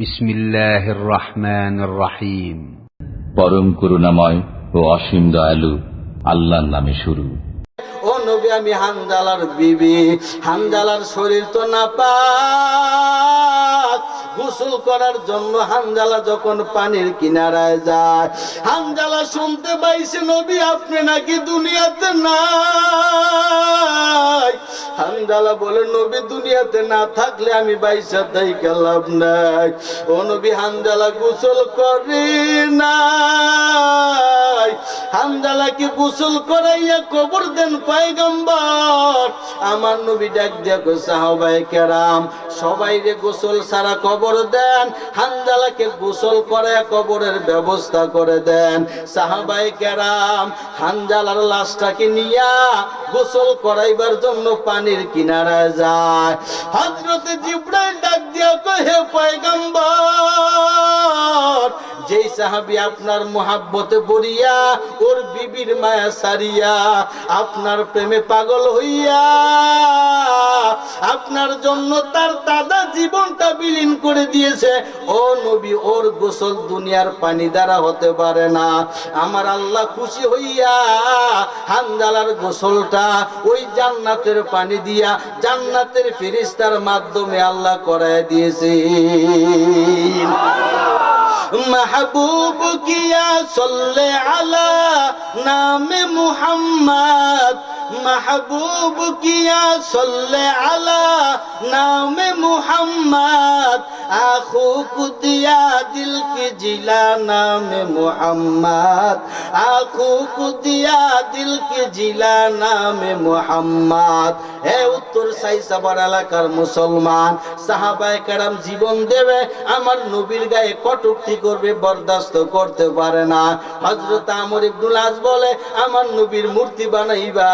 বিসমিল্লাহির রহমানির রহিম পরম করুণাময় ও অসীম দয়ালু আল্লাহর নামে শুরু। ও নবী আমি হানজালার বিবি হানজালার শরীর তো না পা গোসল করার জন্য হানজালা যখন পানির কিনারায় যায় হানজালা শুনতে পাইছে, নবী, আপনি নাকি দুনিয়াতে নাই? হানজালা বলে, নবী, দুনিয়াতে না থাকলে আমি বাইসা তাই লাভ নাই। ও নবী হানজালা গোসল করি নাই। হামদালাকে গোসল করাইয়া কবর দেন পায়গম্বর? আমার নবী ডাক দেখো সাহাবাই কেরাম, সবাই রে গোসল সারা কবর দেন, হানজালাকে গোসল করে, কবরের ব্যবস্থা করে দেন। সাহাবাই কেরাম হানজালার লাশটাকে নিয়া গোসল করাইবার জন্য পানির কিনারায় যায়। হজরতে জিব্রাইল ডাক দিয়া কহে পয়গম্বর যেই সাহাবি আপনার মোহাব্বতে পড়িয়া, ওর বিবির মায়া সারিয়া আপনার প্রেমে পাগল হইয়া, আপনার জন্য তার দাদা জীবনটা বিলীন করে দিয়েছে। ও নবী, ওর গোসল দুনিয়ার পানি দ্বারা হতে পারে না। আমার আল্লাহ খুশি হইয়া হানজালার গোসলটা ওই জান্নাতের পানি দিয়া জান্নাতের ফেরিস্তার মাধ্যমে আল্লাহ করায় দিয়েছে মাহবুব কিয়া সল্লে আলা নামে মুহাম্মদ। মাহবুব কিয়া সল্লে আলা نام محمد آنکھوں কুদিয়া দিল কি জিলা جلا نام محمد কুদিয়া দিল কি জিলা کی جلا হে উত্তর সাই সাবার এলাকার মুসলমান, সাহাবায় কারাম জীবন দেবে, আমার নবীর গায়ে কটুক্তি করবে, বরদাস্ত করতে পারে না। হজরত আমর ইবনুল আজ বলে, আমার নবীর মূর্তি বানাইবা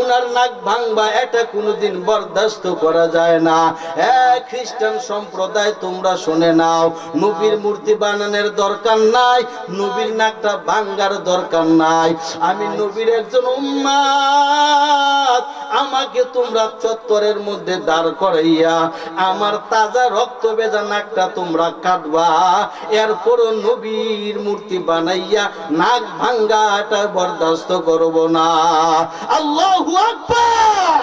উনার নাক ভাঙবা এটা কোনোদিন বরদাস্ত করা যায় না। এ খ্রিস্টান সম্প্রদায়, তোমরা শুনে নাও, নবীর মূর্তি বানানোর দরকার নাই, নবীর নাকটা ভাঙ্গার দরকার নাই। আমি নবীর একজন উম্মাদ, আমাকে তোমরা চত্বরের মধ্যে দাঁড় করাইয়া আমার তাজা রক্ত বেজা নাকটা তোমরা কাটবা। এরপরও নবীর মূর্তি বানাইয়া নাক ভাঙ্গাটা বরদাস্ত করব না। আল্লাহু আকবার।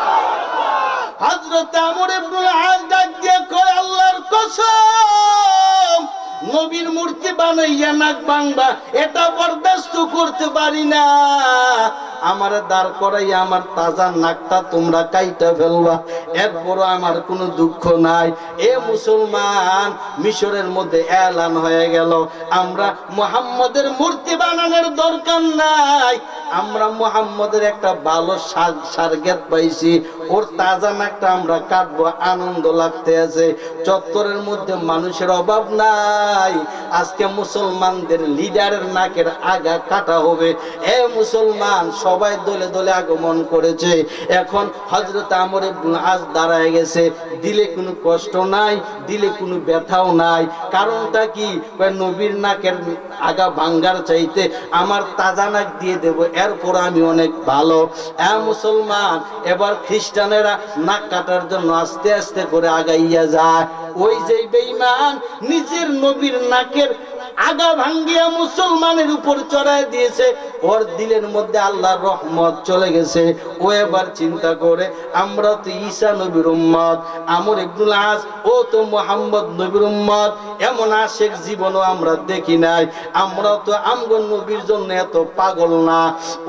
হযরত আমর ইবনে আল ডাক দিয়ে কয় আল্লাহর কসম নবীর মূর্তি বানাইয়া নাক ভাঙবা, এটা বরদাস্ত করতে পারি না। আমার দাঁড় করাইয়া আমার তাজা নাকটা তোমরা কাইটা ফেলবা। এরপরও আমার কোনো দুঃখ নাই। এ মুসলমান, মিশরের মধ্যে এলান হয়ে গেল। আমরা মোহাম্মদের মূর্তি বানানোর দরকার নাই। আমরা মোহাম্মদের একটা ভালো সার্গেত পাইছি। ওর তাজা নাকটা আমরা কাটবো, আনন্দ লাগতে আছে। চত্বরের মধ্যে মানুষের অভাব নাই। আজকে মুসলমানদের লিডারের নাকের আগা কাটা হবে। এ মুসলমান, সবাই দলে দলে আগমন করেছে। এখন হজরত আমর আজ দাঁড়ায় গেছে। দিলে কোনো কষ্ট নাই, দিলে কোনো ব্যথাও নাই। কারণটা কি? নবীর নাকের আগা ভাঙ্গার চাইতে আমার তাজা নাক দিয়ে দেব, এরপর আমি অনেক ভালো। এ মুসলমান, এবার খ্রিস্টানেরা নাক কাটার জন্য আস্তে আস্তে করে আগাইয়া যায়। ওই যে বেঈমান নিজের নবীর নাকের আগা ভাঙ্গিয়া মুসলমানের উপর চড়াই দিয়েছে। ওর দিলের মধ্যে আল্লাহর রহমত চলে গেছে। ও এবার চিন্তা করে, আমরা তো ঈসা নবীর উম্মত, আমর ইবনুল আস, ও তো মোহাম্মদ নবীর উম্মত। এমন আশেখ জীবনও আমরা দেখি নাই। আমরা তো আমগন নবীর জন্য এত পাগল না।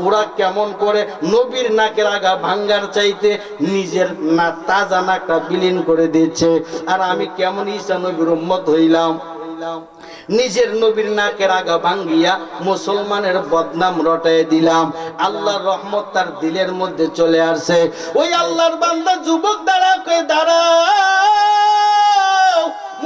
ওরা কেমন করে নবীর নাকের আগা ভাঙ্গার চাইতে নিজের না তাজা নাকটা বিলীন করে দিচ্ছে। আর আমি কেমন ঈসা নবীর উম্মত হইলাম হইলাম? নিজের নবীর নাকের আগা ভাঙ্গিয়া মুসলমানের বদনাম রটায় দিলাম। আল্লাহর রহমত তার দিলের মধ্যে চলে আসে ওই আল্লাহর বান্দা যুবক দাঁড়া কয়ে, দাঁড়াও,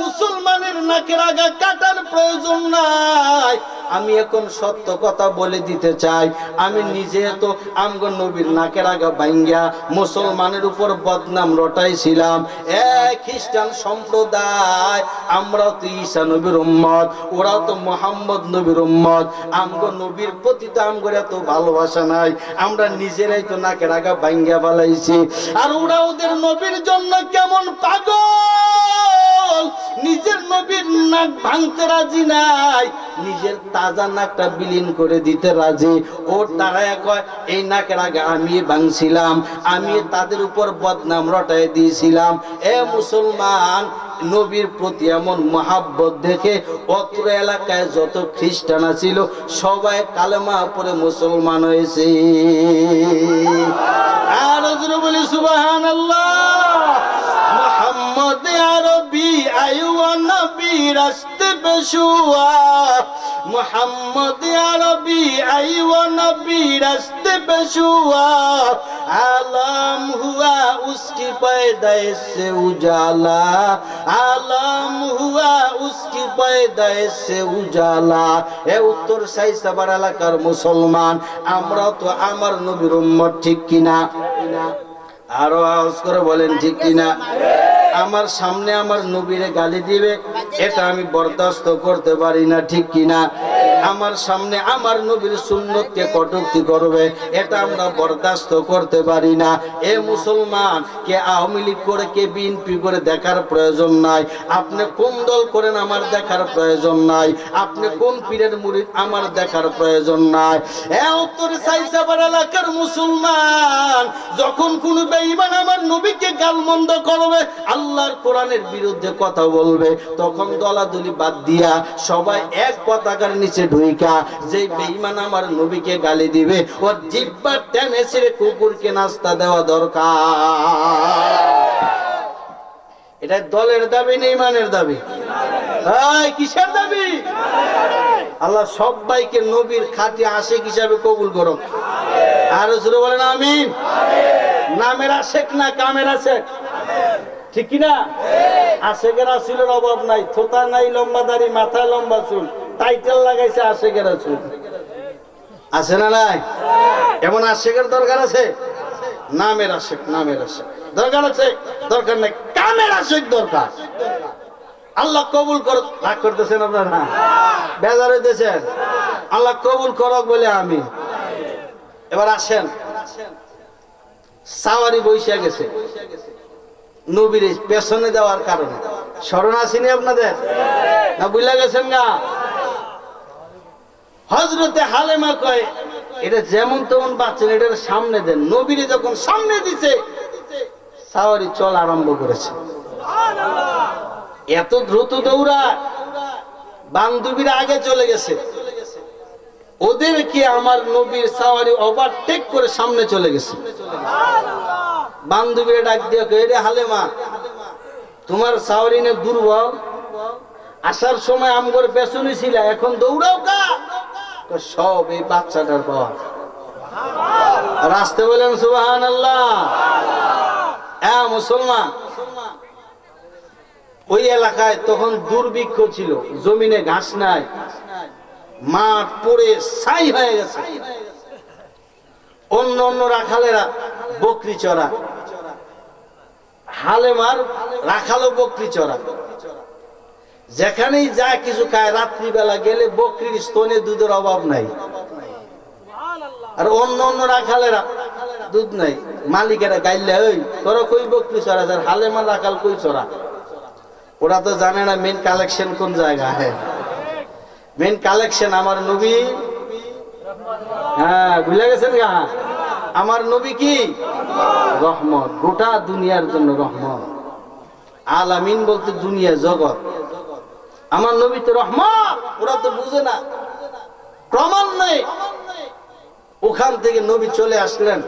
মুসলমানের নাকের আগা কাটার প্রয়োজন নাই। আমি এখন সত্য কথা বলে দিতে চাই। আমি নিজে তো আমগো নবীর নাকের আগা ভাঙ্গিয়া মুসলমানের উপর বদনাম রটাইছিলাম। এ খ্রিস্টান সম্প্রদায়, আমরাও তো ঈসা নবীর উম্মত, ওরাও তো মোহাম্মদ নবীর উম্মত। আমগো নবীর প্রতি তো আমগো এত ভালোবাসা নাই। আমরা নিজেরাই তো নাকের আগা ভাঙ্গিয়া ফেলাইছি। আর ওরা ওদের নবীর জন্য কেমন পাগল? নিজের নবীর নাক ভাঙতে রাজি নাই। নিজের তাজা নাকটা বিলীন করে দিতে রাজি। ওর দাঁড়ায় কয়, এই নাকের আগে আমি ভাঙছিলাম আমি তাদের উপর বদনাম রটাই দিয়েছিলাম। এ মুসলমান, নবীর প্রতি এমন মহাব্বত দেখে অত্র এলাকায় যত খ্রিস্টান ছিল সবাই কালেমা পরে মুসলমান হয়েছে। আর বলি সুবাহান আল্লাহ মোহাম্মদ আরবি আয়ুয়া নবী রাস্তে পেশুয়া মোহাম্মদ আরবি আয়ুয়া নবী রাস্তে পেশুয়া আলম হুয়া উসকি पैदा से उजाला आलम हुआ उसकी पैदा से उजाला এ উত্তর সাইসাবার এলাকার মুসলমান আমরা তো আমার নবীর উম্মত ঠিক কিনা আরো আওয়াজ করে বলেন ঠিক কিনা আমার সামনে আমার নবীরে গালি দিবে এটা আমি বরদাস্ত করতে পারি না ঠিক কিনা? আমার সামনে আমার নবীর সুন্নতকে কটুক্তি করবে, এটা আমরা বরদাস্ত করতে পারি না। এ মুসলমান, কে আওয়ামী লীগ করে, কে বিএনপি করে দেখার প্রয়োজন নাই। আপনি কোন দল করেন আমার দেখার প্রয়োজন নাই। আপনি কোন পীরের মুরিদ আমার দেখার প্রয়োজন নাই। এ উত্তর সাইসাবার এলাকার মুসলমান, যখন কোন বেঈমান আমার নবীকে গালমন্দ করবে, আল্লাহর কোরআনের বিরুদ্ধে কথা বলবে, তখন দলাদলি বাদ দিয়া সবাই এক পতাকার নিচে ঢুইকা যে বেঈমান আমার নবীকে গালি দিবে ওর জিব্বা টেনে ছেড়ে কুকুরকে নাস্তা দেওয়া দরকার। এটা দলের দাবি না ইমানের দাবি? কিসের দাবি? আল্লাহ সবাইকে নবীর খাটি আশেক হিসাবে কবুল করো আর জোরে বলেন, আমিন। নামের আশেক না কামের আশেক? ঠিক কিনা? আশেকের আসিলের অভাব নাই, থোতা নাই, লম্বা দাড়ি, মাথায় লম্বা চুল। টাইটেল লাগাইছে আশেকের চুল আছে না নাই? এমন আশেকের দরকার আছে? নামের আশেক নামের আশেক। দরকার আছে? দরকার নাই, কামের আশেক দরকার। আল্লাহ কবুল কর, রাগ করতেছেন আপনারা? বেজার হইতেছেন। আল্লাহ কবুল করক বলে আমি। এবার আসেন। সাওয়ারি বৈশা গেছে। নবীর পেছনে দেওয়ার কারণে। স্মরণ আসেনি আপনাদের? না বুঝলা গেছেন না হজরতে হালেমা কয় এটা যেমন তেমন বাচ্চা এটার সামনে দেন। নবীরে যখন সামনে দিছে সাওয়ারি চল আরম্ভ করেছে। এত দ্রুত দৌড়া বান্ধবীরা আগে চলে গেছে। ওদের কি আমার নবীর সাওয়ারি ওভারটেক করে সামনে চলে গেছে? বান্ধবীরা ডাক দিয়ে কয়, হালেমা তোমার সাওয়ারি নে দুর্বল। আসার সময় আমগর পেছনে ছিল এখন দৌড়াও কা সব এই বাচ্চাটার পাওয়া রাস্তে বলেন সুবাহান আল্লাহ হ্যাঁ মুসলমান, ওই এলাকায় তখন দুর্ভিক্ষ ছিল, জমিনে ঘাস নাই, মাঠ পড়ে ছাই হয়ে গেছে। অন্য অন্য রাখালেরা বকরি চড়া, হালেমার রাখালো বকরি চড়া। যেখানেই যা কিছু খায়, রাত্রিবেলা গেলে বকরির স্তনে দুধের অভাব নাই। আর অন্য অন্য রাখালেরা দুধ নাই। মালিকেরা গাইলে ওই তোরা কই বকরি চড়া আর হালেমার রাখাল কই চড়া? ওরা তো জানে না মেন কালেকশন কোন জায়গা। হ্যাঁ মেন কালেকশন আমার নবী। হ্যাঁ ভুলে গেছেন গা? আমার নবী কি? রহমত। গোটা দুনিয়ার জন্য রহমত। আলামিন বলতে দুনিয়া জগৎ। আমার নবী তো রহমত ওরা তো বুঝে না। নেই। ওখান থেকে নবী চলে আসলেন।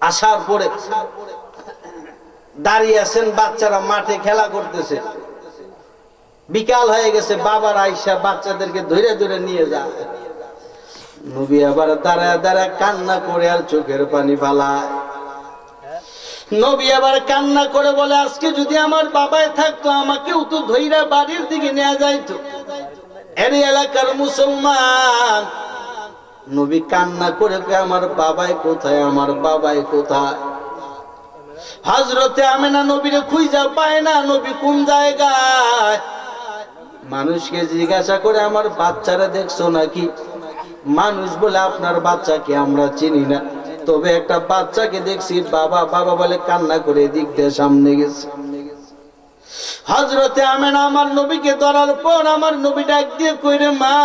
আসার পরে দাঁড়িয়ে আছেন, বাচ্চারা মাঠে খেলা করতেছে। বিকাল হয়ে গেছে, বাবার আইসা বাচ্চাদেরকে ধরে ধরে নিয়ে যায় নবী আবার দাঁড়ায় দাঁড়ায় কান্না করে আর চোখের পানি ফালায়। নবী আবার কান্না করে বলে, আজকে যদি আমার বাবায় থাকতো, আমাকেও তো ধৈরা বাড়ির দিকে নেওয়া যাইতো। এর এলাকার মুসলমান, নবী কান্না করে আমার বাবাই কোথায়, আমার বাবাই কোথায়? হজরতে আমেনা নবীরে খুঁজা পায় না, নবী কোন জায়গায়? মানুষকে জিজ্ঞাসা করে, আমার বাচ্চারা দেখছ নাকি? মানুষ বলে, আপনার বাচ্চাকে আমরা চিনি না। তবে একটা বাচ্চাকে দেখছি বাবা বাবা বলে কান্না করে দিক দিয়ে সামনে গেছে। হজরতে আমেন আমার নবীকে ধরার পর আমার নবী ডাক দিয়ে কইরে, মা,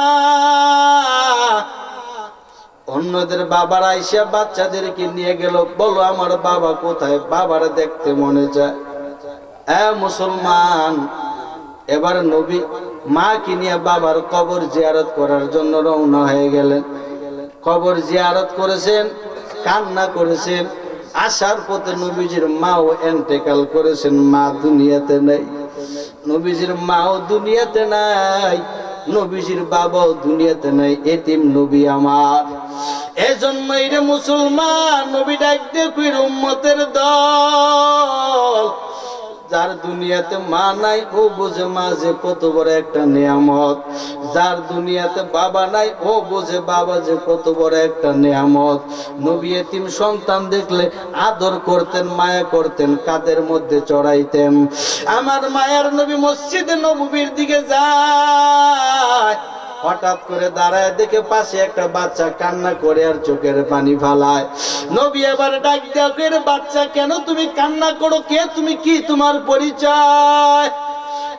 অন্যদের বাবার আইসা বাচ্চাদেরকে নিয়ে গেল। বলো আমার বাবা কোথায়? বাবারা দেখতে মনে এ মুসলমান, এবার নবী মাকে নিয়ে বাবার কবর জিয়ারত করার জন্য রওনা হয়ে গেলেন। কবর জিয়ারত করেছেন। কান্না করেছেন, আসার পথে নবীজির মাও এন্টেকাল করেছেন, মা দুনিয়াতে নাই। নবীজির মাও দুনিয়াতে নাই, নবীজির বাবাও দুনিয়াতে নাই, এতিম নবী আমার। এজন্যই রে মুসলমান, নবী ডাক দেখ উম্মতের দল। যার দুনিয়াতে মা নাই, ও বোঝে মা যে কত বড় একটা নিয়ামত। যার দুনিয়াতে বাবা নাই, ও বোঝে বাবা যে কত বড় একটা নিয়ামত। নবী এতিম সন্তান দেখলে আদর করতেন, মায়া করতেন, কাদের মধ্যে চড়াইতেন। আমার মায়ার নবী মসজিদে নবীর দিকে যায়। হঠাৎ করে দাঁড়ায় দেখে পাশে একটা বাচ্চা কান্না করে আর চোখের পানি ফালায়। নবী এবার ডাক করে বাচ্চা, কেন তুমি কান্না করো? কে তুমি? কি তোমার পরিচয়?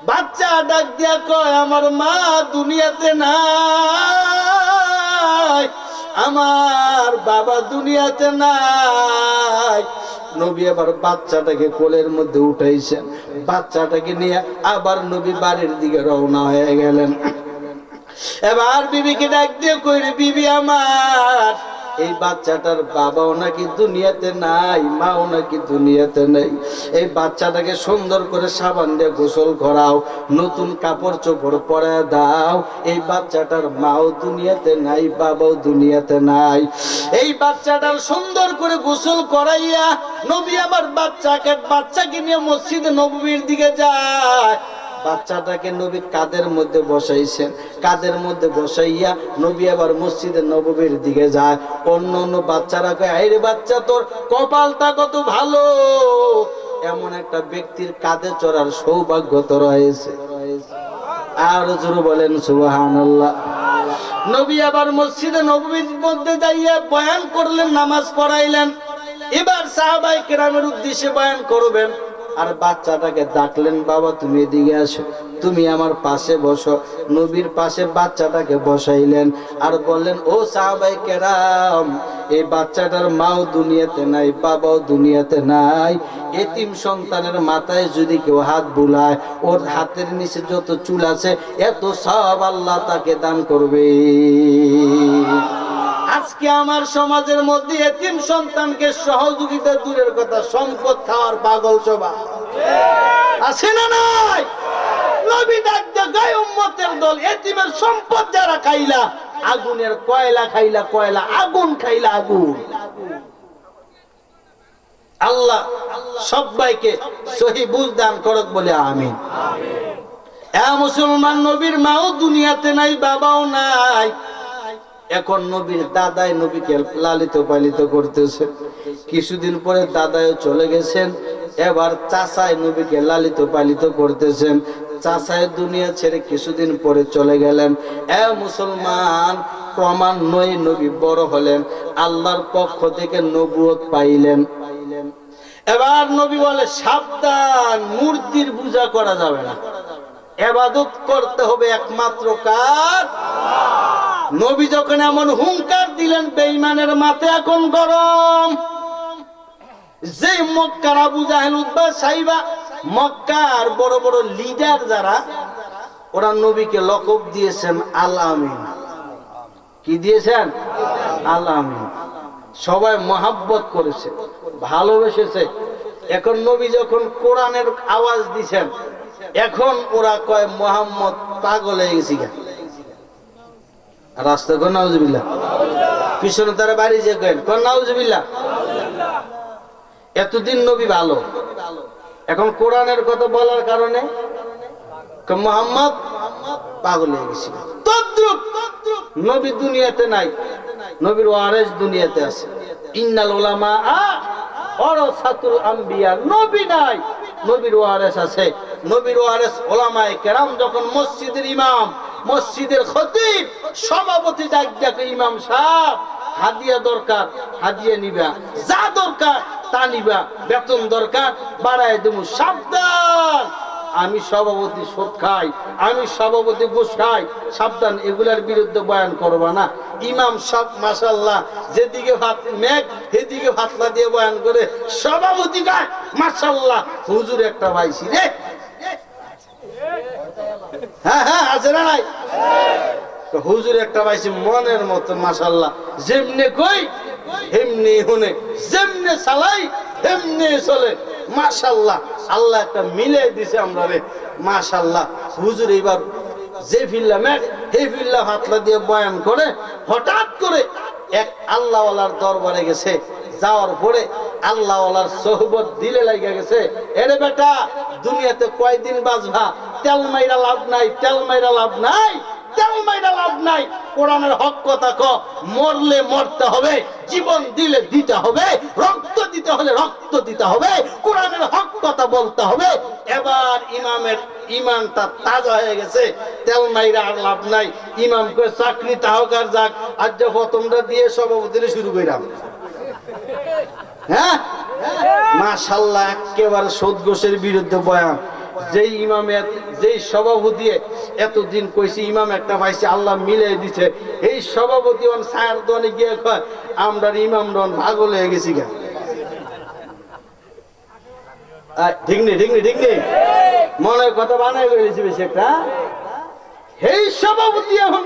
বাচ্চা ডাক দিয়া কয়, আমার মা দুনিয়াতে নাই, আমার বাবা দুনিয়াতে নাই। নবী আবার বাচ্চাটাকে কোলের মধ্যে উঠাইছেন। বাচ্চাটাকে নিয়ে আবার নবী বাড়ির দিকে রওনা হয়ে গেলেন। এবার বিবিকে ডাক দিয়ে কইরে, বিবি আমার, এই বাচ্চাটার বাবাও নাকি দুনিয়াতে নাই, মাও নাকি দুনিয়াতে নেই। এই বাচ্চাটাকে সুন্দর করে সাবান দিয়ে গোসল করাও, নতুন কাপড় চোপড় পরে দাও। এই বাচ্চাটার মাও দুনিয়াতে নাই, বাবাও দুনিয়াতে নাই। এই বাচ্চাটার সুন্দর করে গোসল করাইয়া নবী আমার বাচ্চাকে বাচ্চাকে নিয়ে মসজিদে নবীর দিকে যায়। বাচ্চাটাকে নবী কাদের মধ্যে বসাইছেন? কাদের মধ্যে বসাইয়া নবী আবার মসজিদে নববীর দিকে যায়। অন্য অন্য বাচ্চারা কয়, আইরে বাচ্চা, তোর কপালটা কত ভালো। এমন একটা ব্যক্তির কাঁধে চড়ার সৌভাগ্য তো রয়েছে। আর জোরে বলেন, সুবহানাল্লাহ। নবী আবার মসজিদে নববীর মধ্যে যাইয়া বয়ান করলেন, নামাজ পড়াইলেন। এবার সাহাবাই কেরামের উদ্দেশ্যে বয়ান করবেন। আর বাচ্চাটাকে ডাকলেন, বাবা, তুমি এদিকে আসো। তুমি আমার পাশে বসো। নবীর পাশে বাচ্চাটাকে বসাইলেন আর বললেন, ও সাহাবাই কেরাম, এই বাচ্চাটার মাও দুনিয়াতে নাই, বাবাও দুনিয়াতে নাই। এতিম সন্তানের মাথায় যদি কেউ হাত বুলায়, ওর হাতের নিচে যত চুল আছে, এত সব আল্লাহ তাকে দান করবে। আজকে আমার সমাজের মধ্যে এতিম সন্তানকে সহযোগিতা দূরের কথা, সম্পদ খাওয়ার পাগল সভা আছে না নাই? নবী দল সম্পদ খাইলা, আগুনের কয়লা খাইলা, কয়লা, আগুন খাইলা আগুন। আল্লাহ বুঝ দান করক বলে মুসলমান নবীর মাও দুনিয়াতে নাই, বাবাও নাই। এখন নবীর দাদাই নবীকে লালিত পালিত করতেছে। কিছুদিন পরে দাদাও চলে গেছেন, এবার চাচাই নবীকে লালিত পালিত করতেছেন। চাচাই দুনিয়া ছেড়ে কিছুদিন পরে চলে গেলেন। এ মুসলমান, ক্রমান্বয়ে নবী বড় হলেন, আল্লাহর পক্ষ থেকে নবুয়ত পাইলেন। এবার নবী বলে, সাবধান, মূর্তির পূজা করা যাবে না। এবাদত করতে হবে একমাত্র কার? নবী যখন এমন হুঙ্কার দিলেন, বেঈমানের মাথা এখন গরম। যে মক্কার আবু জাহেল, উদ্বা সাইবা, মক্কার বড় বড় লিডার যারা, ওরা নবীকে লকব দিয়েছেন, আল আমিন। কি দিয়েছেন? আল আমিন। সবাই মহাব্বত করেছে, ভালোবেসেছে। এখন নবী যখন কোরআনের আওয়াজ দিছেন, এখন ওরা কয়, মোহাম্মদ পাগল হয়ে গেছি গা রাস্তা কোন নাউজবিল্লা পিছনে তারা বাড়ি যে কেন কোন নাউজবিল্লা এতদিন নবী ভালো। এখন কোরআনের কথা বলার কারণে মোহাম্মদ পাগল হয়ে গেছি। তো তদ্রুপ! নবী দুনিয়াতে নাই। নবীর ওয়ারেস দুনিয়াতে আছে। ইন্নাল ওলামা অরসাতুল আম্বিয়া। নবী নাই। নবীর ওয়ারেস আছে। নবীর ওয়ারেস ওলামায়ে কেরাম যখন মসজিদের ইমাম মসজিদের খতিব, সভাপতি ডাক ডাকে ইমাম সাহেব, হাদিয়া দরকার, হাদিয়া নিবা, যা দরকার তা নিবা, বেতন দরকার, বাড়ায় দেবো, সাবধান। আমি সভাপতি সুদ খাই, আমি সভাপতি ঘুষ খাই, সাবধান, এগুলার বিরুদ্ধে বয়ান করবা না। ইমাম সব মাসাল্লাহ যেদিকে ভাত মেঘ, সেদিকে ভাতলা দিয়ে বয়ান করে, সভাপতি গায় মাসাল্লাহ হুজুর একটা পাইছি রে। হ্যাঁ হ্যাঁ হুজুর একটা পাইছি মনের মতো মাসাল্লাহ কই হুনে। চালাই চলে। মাশাল্লাহ আল্লাহ একটা মিলে দিছে আমরা রে। মাশাল্লাহ হুজুর যে ফিল্লা ম্যাক হে ফিল্লা হাতলা দিয়ে বয়ান করে, হঠাৎ করে এক আল্লাহওয়ালার দরবারে গেছে। যাওয়ার পরে আল্লাহওয়ালার সোহবত দিলে লাগা গেছে। এরে বেটা, দুনিয়াতে কয়দিন বাঁচবা? তেল মাইরা লাভ নাই, তেল মাইরা লাভ নাই, তেল মাইরা লাভ নাই। কোরআনের হক কথা ক, মরলে মরতে হবে, জীবন দিলে দিতে হবে, রক্ত দিতে হলে রক্ত দিতে হবে, কোরআনের হক কথা বলতে হবে। এবার ইমামের ইমানটা তাজা হয়ে গেছে, তেল মাইরা আর লাভ নাই। ইমাম কয়ে, চাকরি তাহকার যাক, আজ যে প্রথমটা দিয়ে সভাপতির শুরু কইরাম। হ্যাঁ? মাশাল্লাহ, একেবারে সদগোষের বিরুদ্ধে বয়ান। যেই ইমামে যেই সভাপতি এতদিন কইছে, ইমাম একটা পাইছে, আল্লাহ মিলে দিছে। এই সভাপতি অন সায়ার দনে গিয়ে কয় আমরা ইমাম দন পাগল হয়ে গেছি গা। ঠিক নেই, ঠিক মনের কথা বানাই ফেলেছি বেশি একটা এই সভাপতি এখন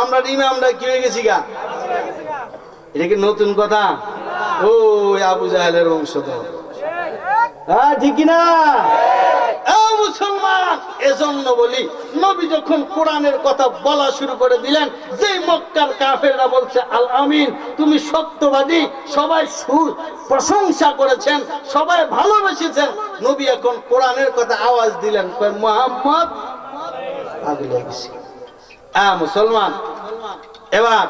আমরা ইমামরা কি হয়ে গেছি গা? এটা কি নতুন কথা? ও আবু জাহেলের বংশধর। হ্যাঁ ঠিক না মুসলমান, এজন্য বলি, নবী যখন কোরআনের কথা বলা শুরু করে দিলেন যে মক্কার কাফেররা বলছে, আল আমিন, তুমি সত্যবাদী, সবাই প্রশংসা করেছেন, সবাই ভালোবেসেছেন। নবী এখন কোরআনের কথা আওয়াজ দিলেন মোহাম্মদ আগলে গেছি মুসলমান, এবার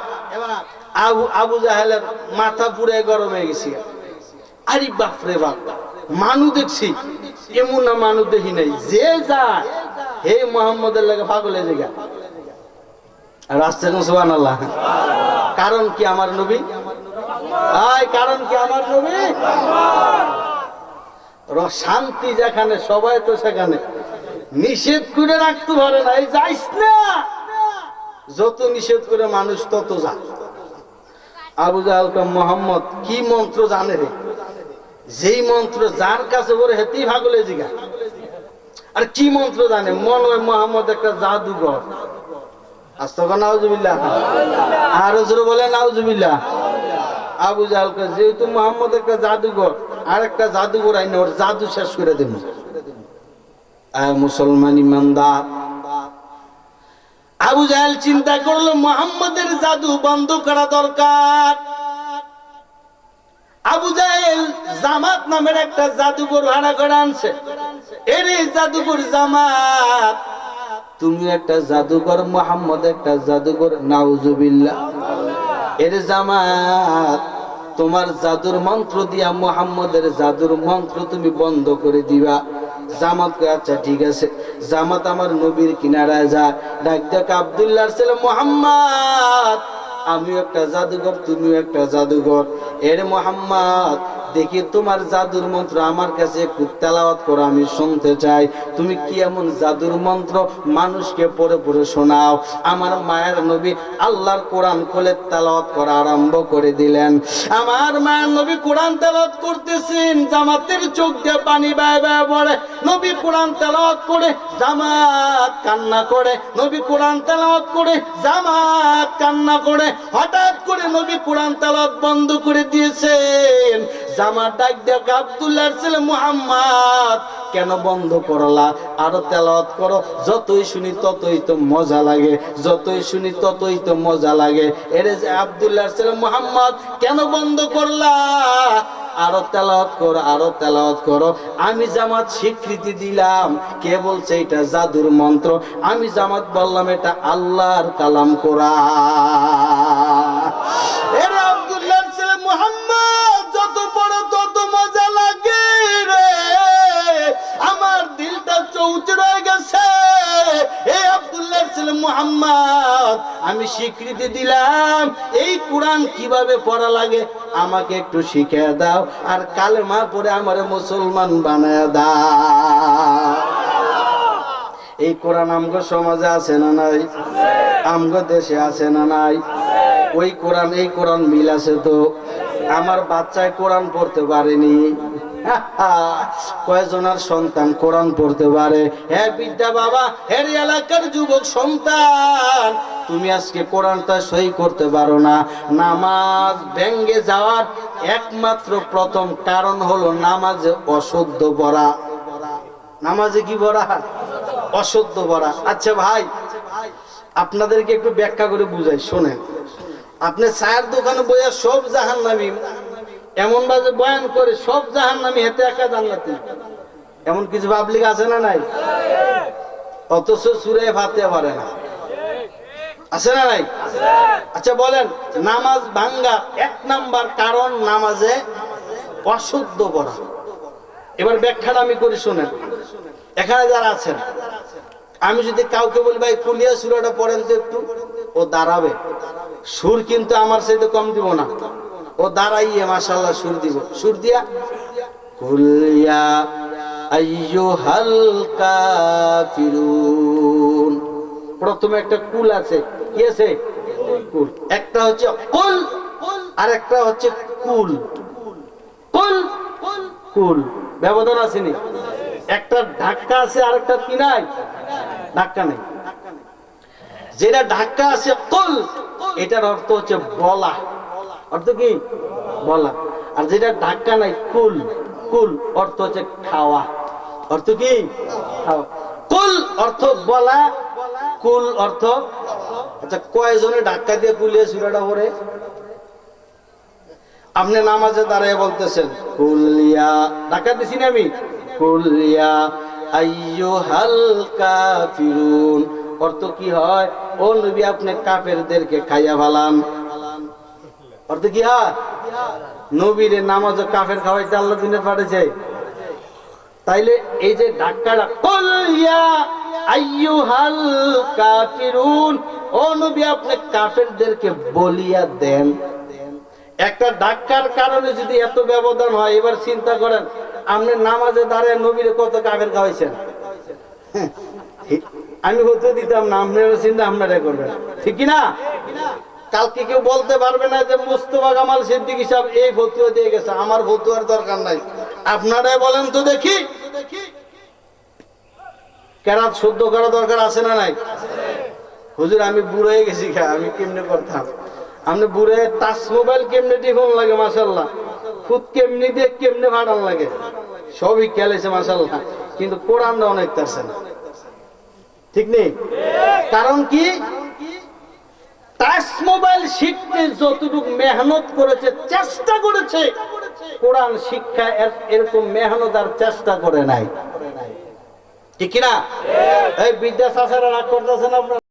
আবু আবু জাহেলের মাথা পুরে গরম হয়ে গেছি। আরে বাপরে বাপ। মানু দেখছি। এমন না মানু দেখি নাই। যে যায় হে মোহাম্মদের লাগে পাগলে জায়গা। রাস্তা সুবান আল্লাহ কারণ কি আমার নবী? আয়, কারণ কি আমার নবী? শান্তি যেখানে, সবাই তো সেখানে। নিষেধ করে রাখতে পারে না। এই যাইস না। যত নিষেধ করে মানুষ, তত যা। আবু জাহাল মোহাম্মদ, কি মন্ত্র জানে রে? যেই মন্ত্র যার কাছে বলে হেতেই ভাগলে জিগা। আর কি মন্ত্র জানে? মনে হয় মোহাম্মদ একটা জাদুঘর। আরও আবু একটা ওর জাদু শেষ করে মুসলমান চিন্তা করল, মোহাম্মদের জাদু বন্ধ করা দরকার। আবু জাহেল জামাত নামের একটা জাদুঘর ভাড়া করে আনছে। এর জাদুঘর জামাত তুমি একটা জাদুঘর, মোহাম্মদ একটা জাদুঘর, নাউজুবিল্লাহ। এর জামাত, তোমার জাদুর মন্ত্র দিয়া মোহাম্মদের জাদুর মন্ত্র তুমি বন্ধ করে দিবা। জামাত আচ্ছা ঠিক আছে। জামাত আমার নবীর কিনারায় যা ডাক্তার ডাক আবদুল্লাহ ছেলে মোহাম্মদ। আমিও একটা জাদুঘর তুমিও একটা জাদুঘর। এর মোহাম্মদ দেখি তোমার জাদুর মন্ত্র আমার কাছে একটু তেলাওয়াত করো, আমি শুনতে চাই। তুমি কি এমন জাদুর মন্ত্র মানুষকে পড়ে পড়ে শোনাও? আমার মায়ের নবী আল্লাহর কোরআন খুলে তেলাওয়াত করা আরম্ভ করে দিলেন। আমার মায়ের নবী কোরআন তেলাওয়াত করতেছেন, জামাতের চোখ দিয়ে পানি বায় বায় পড়ে। নবী কোরআন তেলাওয়াত করে জামাত কান্না করে। নবী কোরআন তেলাওয়াত করে জামাত কান্না করে। হঠাৎ করে নবী কোরআন তেলাওয়াত বন্ধ করে দিয়েছেন। জামাত ডাক দেখ আব্দুল্লাহর ছেলে মুহাম্মদ কেন বন্ধ করলা? আরও তেলাওয়াত করো, যতই শুনি ততই তো মজা লাগে, যতই শুনি ততই তো মজা লাগে। এরে যে আব্দুল্লাহর ছেলে মুহাম্মদ কেন বন্ধ করলা? আরও তেলাওয়াত করো, আরও তেলাওয়াত করো। আমি জামাত স্বীকৃতি দিলাম। কে বলছে এটা? জাদুর মন্ত্র। আমি জামাত বললাম এটা আল্লাহর কালাম ছেলে যত মজা লাগে রে। আমার দিলটা গেছে। মুহাম্মদ, আমি স্বীকৃতি দিলাম। এই কোরআন কীভাবে পড়া লাগে আমাকে একটু শিখিয়ে দাও, আর কালেমা পড়ে আমার মুসলমান বানায় দাও। এই কোরআন আমগো সমাজে আছে না নাই? আমগো দেশে আছে না নাই? ওই কোরআন, এই কোরআন মিল আছে তো? আমার বাচ্চায় কোরআন পড়তে পারেনি। কয়জনের সন্তান কোরআন পড়তে পারে? হ্যাঁ বিদ্যা বাবা হ্যাঁ এলাকার যুবক সন্তান, তুমি আজকে কোরআনটা সই করতে পারো না। নামাজ ভেঙ্গে যাওয়ার একমাত্র প্রথম কারণ হলো নামাজে অশুদ্ধ পড়া। নামাজে কি পড়া? অশুদ্ধ পড়া। আচ্ছা ভাই, আপনাদেরকে একটু ব্যাখ্যা করে বুঝাই, শোনেন। আপনি চায়ের দোকানে বইয়া সব জাহান নামি এমন বাজে বয়ান করে সব জাহান নামি হেতে একা জান্নাতি। এমন কিছু পাবলিক আছে না নাই? অথচ সুরে ভাতে পারে না। আছে না নাই? আচ্ছা বলেন, নামাজ ভাঙ্গা এক নাম্বার কারণ নামাজে অশুদ্ধ পড়া। এবার ব্যাখ্যাটা আমি করি শোনেন। এখানে যারা আছেন আমি যদি কাউকে বলি, ভাই, কুলিয়া সুরাটা পড়েন তো একটু। ও দাঁড়াবে। সুর কিন্তু আমার সাথে কম দিব না। ও দাঁড়াইয়ে মাসাল্লাহ সুর দিব। সুর দিয়া, কুলিয়া আইয়ুহাল কাফিরুন। প্রথমে একটা কুল আছে। কি আছে? কুল। একটা হচ্ছে কুল আর একটা হচ্ছে কুল। কুল কুল। ব্যবধান আসেনি একটা ধাক্কা আছে আর একটা কি নাই? ধাক্কা নেই। যেটা ধাক্কা আছে, কুল, এটার অর্থ হচ্ছে বলা। অর্থ কি? বলা। আর যেটা ধাক্কা নাই, কুল কুল অর্থ হচ্ছে খাওয়া। অর্থ কি? কুল অর্থ বলা, কুল অর্থ আচ্ছা কয়জনে ধাক্কা দিয়ে কুলিয়ে সুরাটা পরে আপনি নামাজে দাঁড়ায় বলতেছেন, কুলিয়া। ধাক্কা দিছি না আমি? কুলিয়া। অর্থ কি হয়? ও নবী, আপনি কাফেরদেরকে খাইয়া ফালান। অর্থ কি হয়? নবীরে নামাজ কাফের খাওয়াইতে আল্লাহ দিনে পাঠাইছে তাইলে এই যে আপনি কাফেরদেরকে বলিয়া দেন। একটা ধাক্কার কারণে যদি এত ব্যবধান হয় এবার চিন্তা করেন আপনি নামাজে দাঁড়ায় নবীর কত কাফের খাওয়াইছেন? হ্যাঁ, আমি হতে দিতাম না আপনারা চিন্তা আপনারা করবেন। ঠিক না কালকে কেউ বলতে পারবে না যে মুস্তফা কামাল সিদ্দিক হিসাব এই ফতুয়া দিয়ে গেছে আমার ফতুয়ার দরকার নাই। আপনারাই বলেন তো দেখি। কেরাত শুদ্ধ করা দরকার আছে না নাই? হুজুর আমি বুড়ো হয়ে গেছি খা আমি কেমনে করতাম? আপনি বুড়ে টাচ মোবাইল কেমনে টিফোন লাগে মাসাল্লাহ খুদ কেমনি দিয়ে কেমনে ভাড়ান লাগে? সবই খেলেছে মাসাল্লাহ কিন্তু কোরআন অনেক তারছে না। ঠিক নেই? কারণ কি? টাচ মোবাইল শিখতে যতটুকু মেহনত করেছে, চেষ্টা করেছে, কোরআন শিক্ষা এরকম মেহনত আর চেষ্টা করে নাই। ঠিক কিনা? এই বিদ্যাশাসেরা রাগ করতেছেন আপনার?